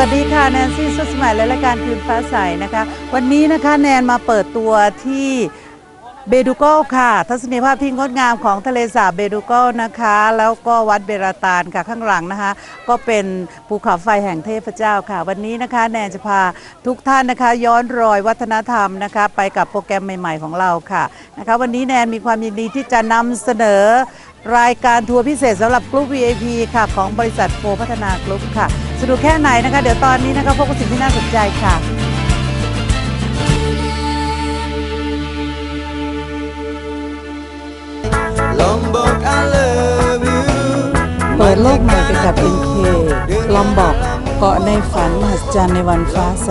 สวัสดีค่ะแนนซี่สุดสมัยและรายการคืนฟ้าใสนะคะ วันนี้นะคะแนนมาเปิดตัวที่เบดูโกค่ะ ทัศนียภาพที่งดงามของทะเลสาบเบดูโกนะคะ แล้วก็วัดเบราตานค่ะข้างหลังนะคะ ก็เป็นภูเขาไฟแห่งเทพเจ้าค่ะ วันนี้นะคะแนนจะพาทุกท่านนะคะ ย้อนรอยวัฒนธรรมนะคะ ไปกับโปรแกรมใหม่ ๆ ของเราค่ะนะคะ วันนี้แนนมีความยินดีที่จะนำเสนอ รายการทัวร์พิเศษสำหรับกลุ่ม VIP ค่ะ ของบริษัทโฟพัฒนากลุ่มค่ะ สนุกแค่ไหนนะคะ เดี๋ยวตอนนี้นะคะพบกับสิ่งที่น่าสนใจค่ะ Lombok I love you เปิดโลกใหม่ไปกับ NK ลอมบอกเกาะในฝันมหัศจรรย์ในวันฟ้าใส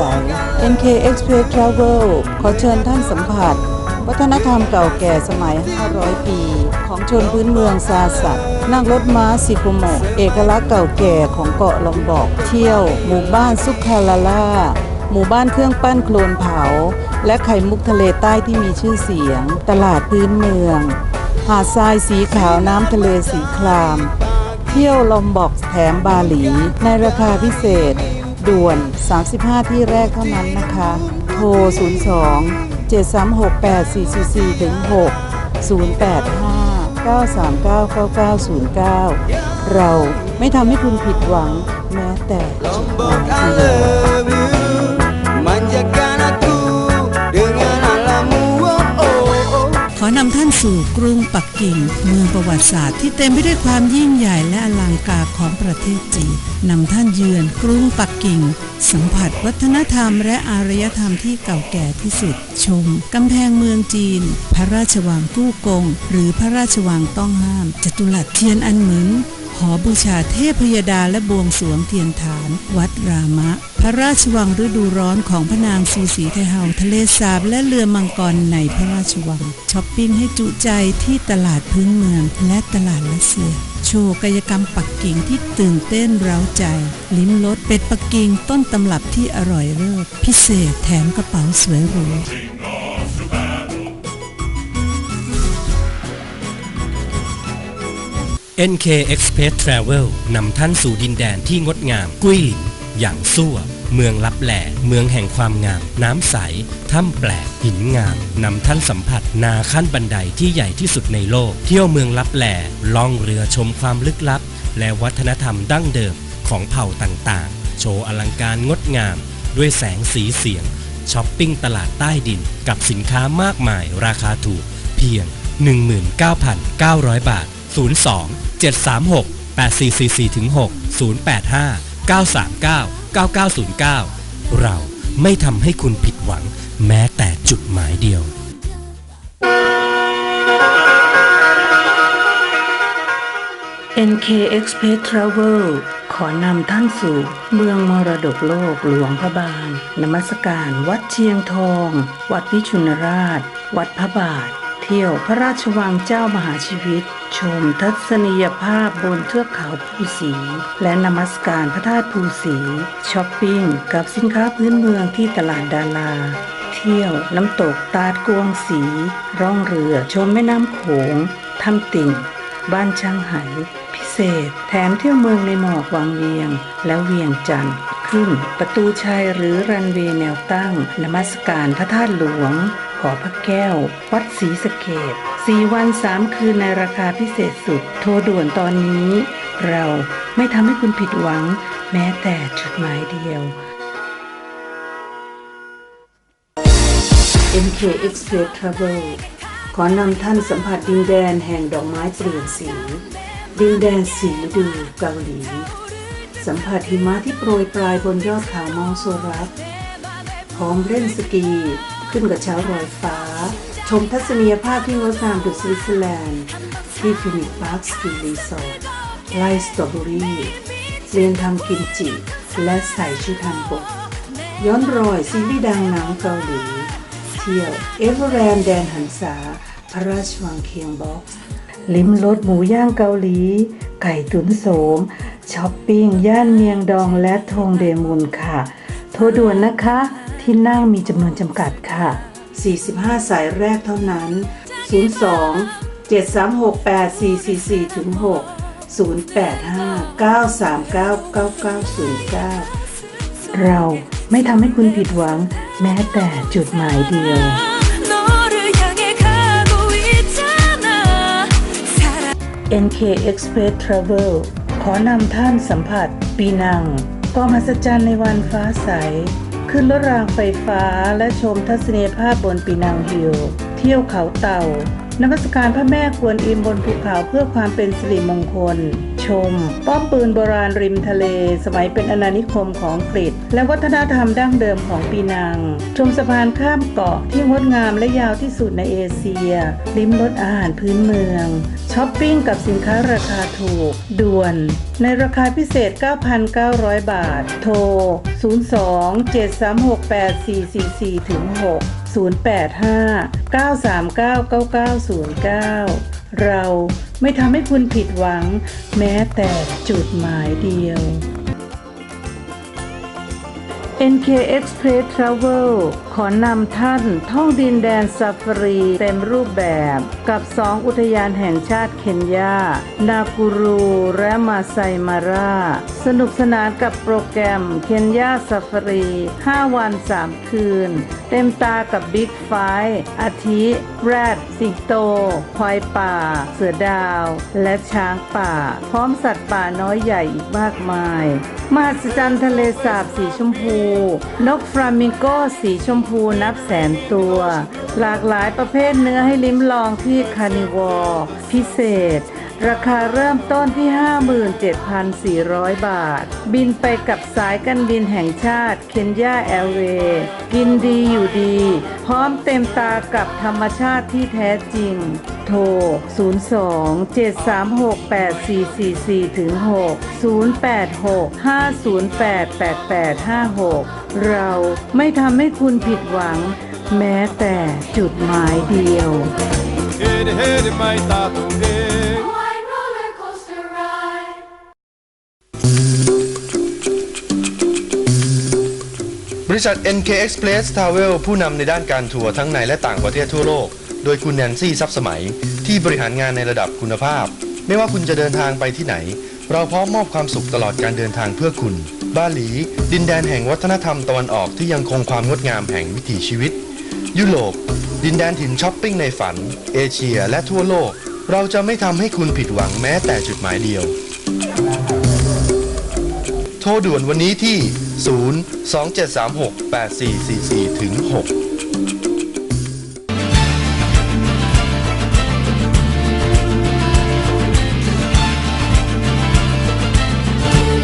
NK Express Travel ขอเชิญท่านสัมผัส วัฒนธรรมเก่าแก่สมัย 500 ปี ของชนพื้นเมืองซาสัตนั่งรถม้าซิโกโมะเอกลักษณ์เก่าแก่ของเกาะลอมบอก เที่ยว หมู่บ้านซุคาลาล่า หมู่บ้านเครื่องปั้นโคลนเผา และไข่มุกทะเลใต้ที่มีชื่อเสียง ตลาดพื้นเมือง หาดทรายสีขาวน้ำทะเลสีคราม เที่ยวลอมบอกแถมบาหลี ในราคาพิเศษ ด่วน 35 ที่แรกเท่านั้นนะคะ โทร 02 736 8444 ถึง 6 085 939 9909 เราไม่ทำให้คุณผิดหวังแม้แต่จุดหมา นำท่านสู่กรุงปักกิ่ง เมืองประวัติศาสตร์ที่เต็มไปด้วยความยิ่งใหญ่และอลังการของประเทศจีนนำท่านเยือนกรุงปักกิ่ง สัมผัสวัฒนธรรมและอารยธรรมที่เก่าแก่ที่สุด ชมกำแพงเมืองจีน พระราชวังกู้กง หรือพระราชวังต้องห้าม จตุรัสเทียนอันเหมือน หอบูชาเทพยดาและบวงสรวงเทียนฐาน วัดรามะ พระราชวังฤดูร้อนของพระนางซูสีไทเฮาทะเลสาบและเรือมังกรในพระราชวังช้อปปิ้งให้จุใจที่ตลาดพื้นเมืองและตลาดรัสเซีย โชว์กายกรรมปักกิ่งที่ตื่นเต้นเร้าใจ ลิ้มรสเป็ดปักกิ่งต้นตำรับที่อร่อยเลิศพิเศษแถมกระเป๋าสวยหรู NK Express Travel นำท่านสู่ดินแดนที่งดงาม กุ้ยหลินอย่างซั่ว เมืองลับแหล่ เมืองแห่งความงาม น้ำใส ถ้ำแปลก หินงาม นำท่านสัมผัสนาขั้นบันไดที่ใหญ่ที่สุดในโลก เที่ยวเมืองลับแหล่ ล่องเรือชมความลึกลับ และวัฒนธรรมดั้งเดิมของเผ่าต่างๆ โชว์อลังการงดงาม ด้วยแสงสีเสียง ช้อปปิ้งตลาดใต้ดิน กับสินค้ามากมายราคาถูก เพียง 19,900 บาท 02 736 8444ถึง6 085 939 9909 เราไม่ทำให้คุณผิดหวังแม้แต่จุดหมายเดียว NK Express Travel ขอนำท่านสู่เมืองมรดกโลกหลวงพระบางนมัสการ วัดเชียงทอง วัดวิชุนราช วัดพระบาท เที่ยวพระราชวังเจ้ามหาชีวิต ชมทัศนียภาพบนเทือกเขาภูสี และนมัสการพระธาตุภูสีช้อปปิ้งกับสินค้าพื้นเมืองที่ตลาดดาราเที่ยวน้ำตกตาดกวงสี ร่องเรือชมแม่น้ำโขงถ้ำติ่ง บ้านช่างไหพิเศษ แถมเที่ยวเมืองในหมอกวังเวียง และเวียงจันทร์ขึ้น ประตูชัยหรือรันเวย์แนวตั้งนมัสการพระธาตุหลวง หอพระแก้ว วัดศรีสะเกดสี่วันสามคืนในราคาพิเศษสุด โทรด่วนตอนนี้ เราไม่ทำให้คุณผิดหวัง แม้แต่จุดหมายเดียว NK Express Travel ขอนำท่านสัมผัสดินแดนแห่งดอกไม้เปลี่ยนสี ดินแดนสีดูเกาหลี สัมผัสหิมะที่โปรยปลายบนยอดเขามองโซรัสพร้อมเล่นสกี ขึ้นกับเช้ารอยฟ้า ชมทัศนียภาพที่งดงามดุสวิตเซอร์แลนด์ที่ฟินิกพาร์คสกีรีสอร์ทไล่สตรอเบอรี่เรียนทำกิมจิ และใส่ชุดฮันบก ย้อนรอยซีรีส์ดังหนังเกาหลี เที่ยวเอเวอร์แรนด์แดนหันษา พระราชวังเคียงบ็อกลิ้มรสหมูย่างเกาหลี ไก่ตุ๋นโสมช้อปปิ้ง ย่านเมียงดองและทงเดมุนค่ะ โทรด่วนนะคะ ที่นั่งมีจำนวนจำกัดค่ะ 45 สายแรกเท่านั้น 02 7368444-6 085 939 9909 เราไม่ทำให้คุณผิดหวังแม้แต่จุดหมายเดียว NK Express Travel ขอนำท่านสัมผัสปีนัง ความมหัศจรรย์ในวันฟ้าใส ขึ้นรถรางไฟฟ้าและชมทัศนียภาพบนปีนังฮิลล์เที่ยวเขาเต่านมัสการพระแม่กวนอิมบนภูเขาเพื่อความเป็นสิริมงคล ชม ป้อมปืนโบราณริมทะเล สมัยเป็นอาณานิคมของอังกฤษ และวัฒนธรรมดั้งเดิมของปีนัง ชมสะพานข้ามเกาะที่งดงามและยาวที่สุดในเอเชีย ลิ้มรสอาหารพื้นเมือง ช้อปปิ้งกับสินค้าราคาถูก ด่วน ในราคาพิเศษ 9,900 บาท โทร 02-736-8444ถึง6 085-939-9909 เรา ไม่ทำให้คุณผิดหวัง แม้แต่จุดหมายเดียว NK Express Travel ขอนำท่านท่องดินแดนซาฟารีเต็มรูปแบบ กับ2อุทยานแห่งชาติเคนยา นากูรูและมาไซมาราสนุกสนานกับโปรแกรมเคนยาซาฟารี 5 วัน 3 คืน เต็มตากับบิ๊กไฟอาทิแรด สิงโต ควายป่า เสือดาว และช้างป่า พร้อมสัตว์ป่าน้อยใหญ่อีกมากมายมหัศจรรย์ทะเลสาบสีชมพู นกฟลามิงโกสีชมพูนับแสนตัว หลากหลายประเภทเนื้อให้ลิ้มลองที่คานิวอร์พิเศษ ราคาเริ่มต้นที่ 57,400 บาท บินไปกับสายการบินแห่งชาติเคนยาแอร์เวย์กินดีอยู่ดี พร้อมเต็มตากับธรรมชาติที่แท้จริง โทร 02 736 8444ถึง6 086 508 8856 เราไม่ทำให้คุณผิดหวัง แม้แต่จุดหมายเดียว บริษัท NK Express Travel ผู้นำในด้านการทัวร์ทั้งในและต่างประเทศทั่วโลก โดยคุณแนนซี่ซับสมัย ที่บริหารงานในระดับคุณภาพ ไม่ว่าคุณจะเดินทางไปที่ไหน เราพร้อมมอบความสุขตลอดการเดินทางเพื่อคุณบาหลี ดินแดนแห่งวัฒนธรรมตะวันออกที่ยังคงความงดงามแห่งวิถีชีวิต ยุโรปดินแดนถิ่นช้อปปิ้งในฝัน เอเชียและทั่วโลก เราจะไม่ทำให้คุณผิดหวังแม้แต่จุดหมายเดียว โทรด่วนวันนี้ที่ 0 2 7 3 6 8 4 4 4ถึง6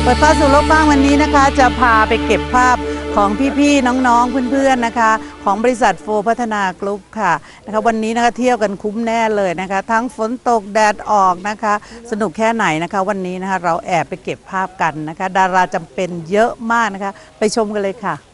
เปิดฟ้าสู่โลกบ้างวันนี้นะคะ จะพาไปเก็บภาพ ของพี่ๆน้องๆเพื่อนๆนะคะ ของบริษัทโฟพัฒนากรุ๊ปค่ะนะคะวันนี้นะคะเที่ยวกันคุ้มแน่เลยนะคะ ทั้งฝนตกแดดออกนะคะ สนุกแค่ไหนนะคะ วันนี้นะคะเราแอบไปเก็บภาพกันนะคะ ดาราจำเป็นเยอะมากนะคะ ไปชมกันเลยค่ะ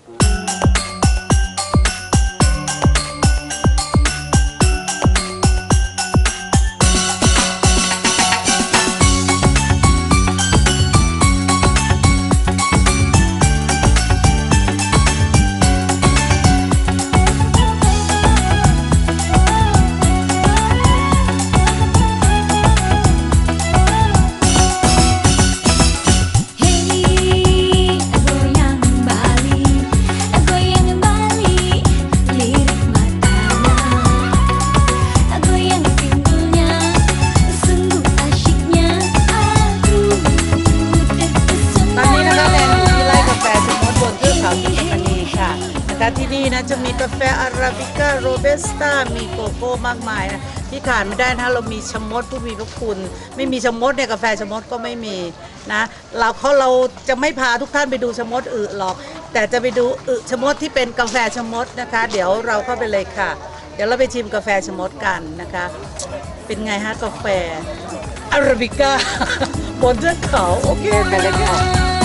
มากมายนะที่ขาดไม่ได้นะเรามีชะมดผู้มีพระคุณ ไม่มีชะมดเนี่ยกาแฟชะมดก็ไม่มีนะเราเขาเราจะไม่พาทุกท่านไปดูชะมดอึหรอก แต่จะไปดูอึชะมดที่เป็นกาแฟชะมดนะคะ เดี๋ยวเราเข้าไปเลยค่ะ เดี๋ยวเราไปชิมกาแฟชะมดกันนะคะ เป็นไงฮะกาแฟอาราบิก้าบนเทือกเขาโอเคไปเลยค่ะ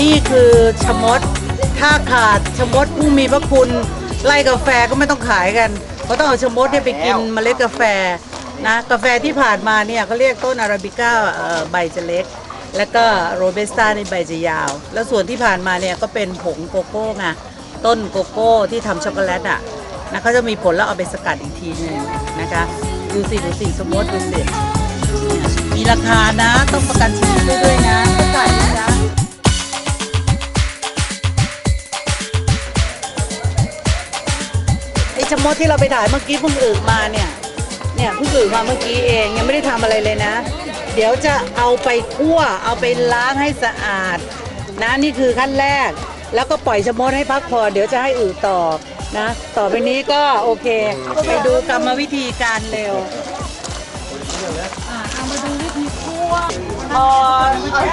นี่คือชะมด ถ้าขาดชะมดผู้มีพระคุณไล่กาแฟก็ไม่ต้องขายกันเขาต้องเอาชะมดเนี่ยไปกินเมล็ดกาแฟนะกาแฟที่ผ่านมาเนี่ยเขาเรียกต้นอาราบิก้าเอ่อใบจะเล็ก แล้วก็โรเบสต้าในใบจะยาว แล้วส่วนที่ผ่านมาเนี่ยก็เป็นผงโกโก้ไงต้นโกโก้ที่ทำช็อกโกแลตอะนะเขาจะมีผลแล้วเอาไปสกัดอีกทีหนึงนะคะดูสิดูสิสมมติดูสิมีราคานะต้องประกันชีวิตไว้ด้วยนะเข้าใจไหมนะ ชะมดที่เราไปถ่ายเมื่อกี้เพิ่งอึมาเนี่ยเนี่ยเพิ่งอึมาเมื่อกี้เองยังไม่ได้ทำอะไรเลยนะ เดี๋ยวจะเอาไปคั่วเอาไปล้างให้สะอาด นะนี่คือขั้นแรก แล้วก็ปล่อยชะมดให้พักผ่อนเดี๋ยวจะให้อึต่อนะต่อไปนี้ก็โอเคไปดูกรรมวิธีการเร็วเอามาดูวิธีคั่วพอ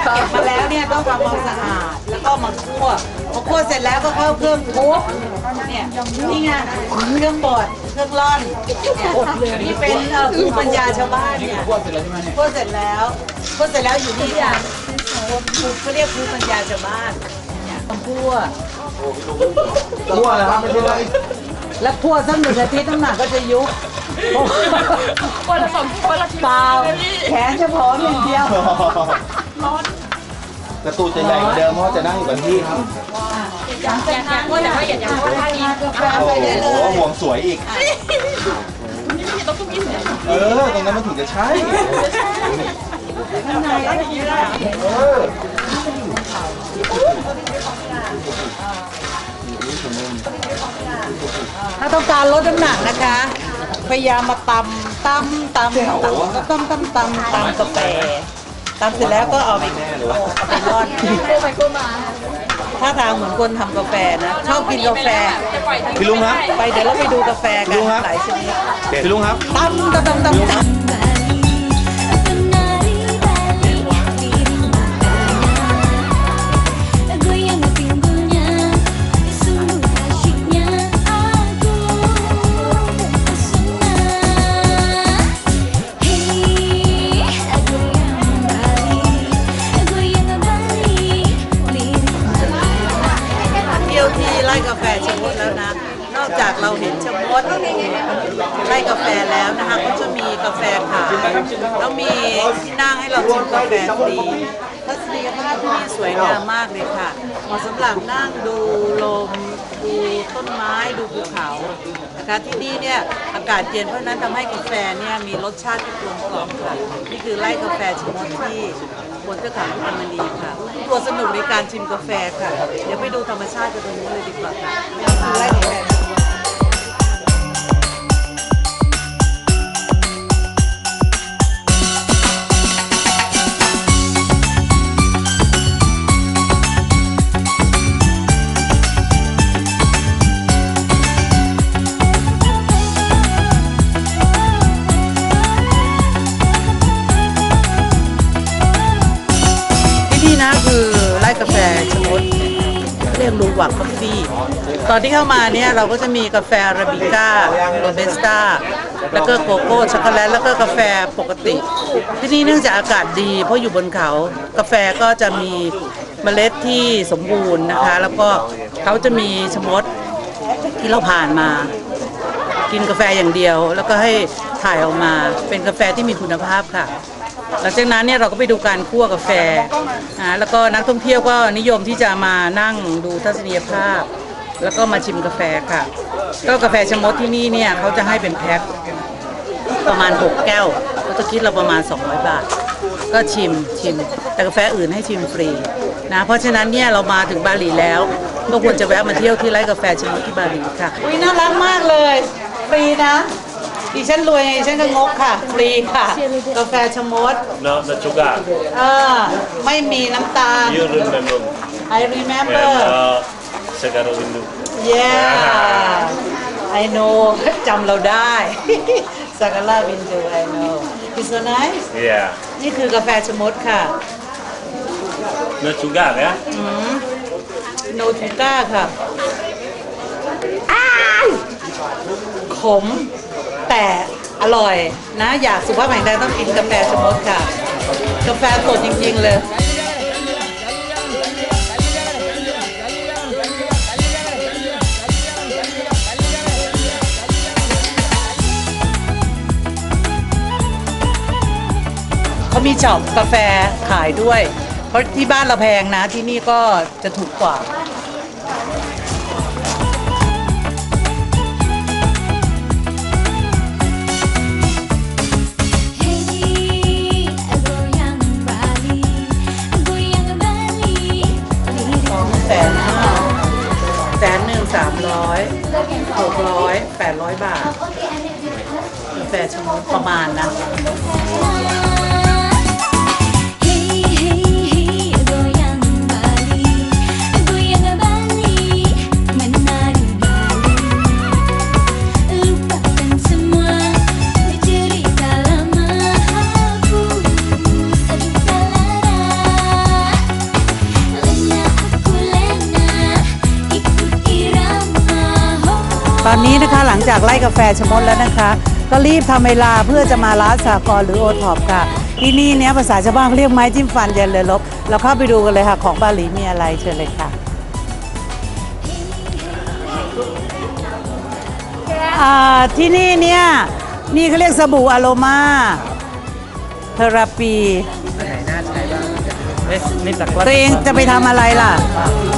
เก็บมาแล้วเนี่ยต้องทำความสะอาดแล้วก็มาคั่ว พอคั่วเสร็จแล้วก็เข้าเครื่องทุบเนี่ยนี่ไงเครื่องบดเครื่องร่อนเนี่ยนี่เป็นเอ่อภูมิปัญญาชาวบ้านเนี่ยคั่วเสร็จแล้วใช่ไหมคั่วเสร็จแล้วคั่วเสร็จแล้วอยู่นี่อะเขาเรียกภูมิปัญญาชาวบ้านเนี่ยคั่วมั่วแล้วครับไม่ใช่ไรแล้วคั่วสักหนึ่งอาทิตย์น้ำหนักก็จะยุบคนละสองคนละเปล่าแขนจะผอมอย่างเดียวร้อน แต่ตูดจะใหญ่กว่าเดิมเพราะจะนั่งอยู่กับที่ครับกาแฟไปได้เลโอ้โหยห่วงสวยอีกเออตรงนั้นมันถึงจะใช่ถ้าต้องการลดน้ำหนักนะคะ พยายามมาตำตำตำตำตำตำตำตำกาแฟ ตำเสร็จแล้วก็เอาไปเอาไปร่อนถ้าทางเหมือนคนทำกาแฟนะ ชอบกินกาแฟ พี่ลุงครับ ไปเดี๋ยวเราไปดูกาแฟกันดูครับ หลายชนิดพี่ลุงครับ ตำตำตำตำตำ ร่กาแฟชะมดแล้วนะ นอกจากเราเห็นชะมดไร่กาแฟแล้วนะคะก็จะมีกาแฟขายแล้วมีที่นั่งให้เราชิมกาแฟฟรีทัศนียภาพที่นี่สวยงามมากเลยค่ะเหมาะสำหรับนั่งดูลมดูต้นไม้ดูภูเขานะคะที่นี่เนี่ยอากาศเย็นเพราะนั้นทำให้กาแฟเนี่ยมีรสชาติที่กลมกล่อมค่ะนี่คือไร่กาแฟชะมดที่ บนเทือกเขาลูกอัญมณีค่ะ ตัวสนุกในการชิมกาแฟค่ะ เดี๋ยวไปดูธรรมชาติกันตรงนี้เลยดีกว่าค่ะ เรียกลูวักคอฟฟี่ ตอนที่เข้ามาเนี่ยเราก็จะมีกาแฟอาราบิก้าโรเบสต้าแล้วก็โกโก้ช็อกโกแลตแล้วก็กาแฟปกติ ที่นี่เนื่องจากอากาศดี เพราะอยู่บนเขา กาแฟก็จะมีเมล็ดที่สมบูรณ์นะคะ แล้วก็เขาจะมีชมดที่เราผ่านมา กินกาแฟอย่างเดียว แล้วก็ให้ถ่ายออกมาเป็นกาแฟที่มีคุณภาพค่ะ หลังจากนั้นเนี่ยเราก็ไปดูการคั่วกาแฟนะแล้วก็นักท่องเที่ยวก็นิยมที่จะมานั่งดูทัศนียภาพ แล้วก็มาชิมกาแฟค่ะ ก็กาแฟชะมดที่นี่เนี่ยเขาจะให้เป็นแพ็คประมาณ 6 แก้วก็จะคิดเราประมาณ 200 บาท ก็ชิมชิม แต่กาแฟอื่นให้ชิมฟรีนะเพราะฉะนั้นเนี่ยเรามาถึงบาหลีแล้วก็ควรจะแวะมาเที่ยวที่ไร่กาแฟชะมดที่บาหลีค่ะอุ้ยน่ารักมากเลยฟรีนะ ดิฉันรวยไงดิฉันก็งกค่ะ ฟรีค่ะ กาแฟชะมด No, the sugar. เออไม่มีน้ำตาล You remember. I remember And uh, Sagara Windu. yeah I know จำเราได้สักลาวินดู I know it's so nice Yeah. นี่คือกาแฟชะมดค่ะ No sugar, ya? โนทูก้าค่ะอ้ายขม แต่อร่อยนะอยากสุภาพแข็งแรงต้องกินกาแฟชมดค่ะ กาแฟสดจริง ๆ เลยเขามีชอบกาแฟขายด้วย เพราะที่บ้านเราแพงนะที่นี่ก็จะถูกกว่า สนหนึ่งสามร้อยหกร้อยแปดร้อยบาทกาแฟชะมดประมาณนะ กไล่กาแฟชะมดแล้วนะคะ ก็รีบทำเวลาเพื่อจะมาร้านสากรณ์หรือโอท็อปค่ะ ที่นี่เนี้ยภาษาชาวบ้านเขาเรียกไม้จิ้มฟันเย็นเลยลบ เราเข้าไปดูกันเลยค่ะ ของบาหลีมีอะไรเชิญเลยค่ะอ่าที่นี่เนี่ย นี่เขาเรียกสบู่อโรมาเทอราปีตัวเองจะไปทำอะไรล่ะเ